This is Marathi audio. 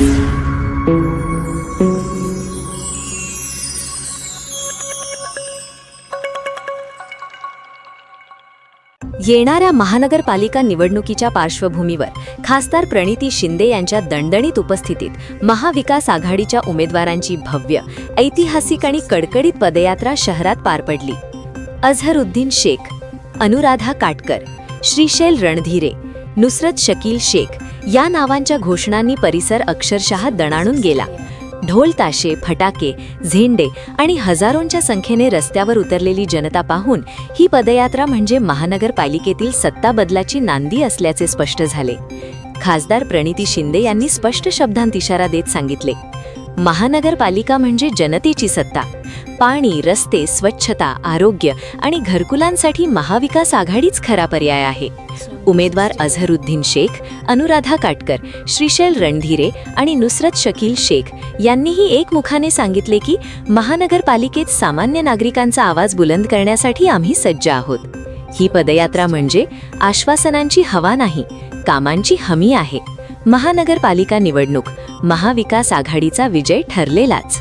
येणाऱ्या महानगरपालिका निवडणुकीच्या पार्श्वभूमीवर खासदार प्रणिती शिंदे यांच्या दणदणीत उपस्थितीत महाविकास आघाडीच्या उमेदवारांची भव्य ऐतिहासिक आणि कडकडीत पदयात्रा शहरात पार पडली. अझहरुद्दीन शेख अनुराधा काटकर श्रीशैल रणधीरे नुसरत शकील शेख या नावांच्या घोषणांनी परिसर अक्षरशः दणाणून गेला. ढोल ताशे फटाके झेंडे आणि हजारोंच्या संख्येने रस्त्यावर उतरलेली जनता पाहून ही पदयात्रा म्हणजे महानगरपालिकेतील सत्ता बदलाची नांदी असल्याचे स्पष्ट झाले. खासदार प्रणिती शिंदे यांनी स्पष्ट शब्दांत इशारा देत सांगितले. महानगरपालिका म्हणजे जनतेची सत्ता. पाणी रस्ते स्वच्छता आरोग्य आणि घरकुलांसाठी महाविकास आघाडीच खरा पर्याय आहे. उमेदवार अझहरुद्दीन शेख अनुराधा काटकर श्रीशैल रणधीरे आणि नुसरत शकील शेख यांनीही एकमुखाने सांगितले की महानगरपालिकेत सामान्य नागरिकांचा आवाज बुलंद करण्यासाठी आम्ही सज्ज आहोत. ही पदयात्रा म्हणजे आश्वासनांची हवा नाही कामांची हमी आहे. महानगरपालिका निवडणूक महाविकास आघाडीचा विजय ठरलेलाच.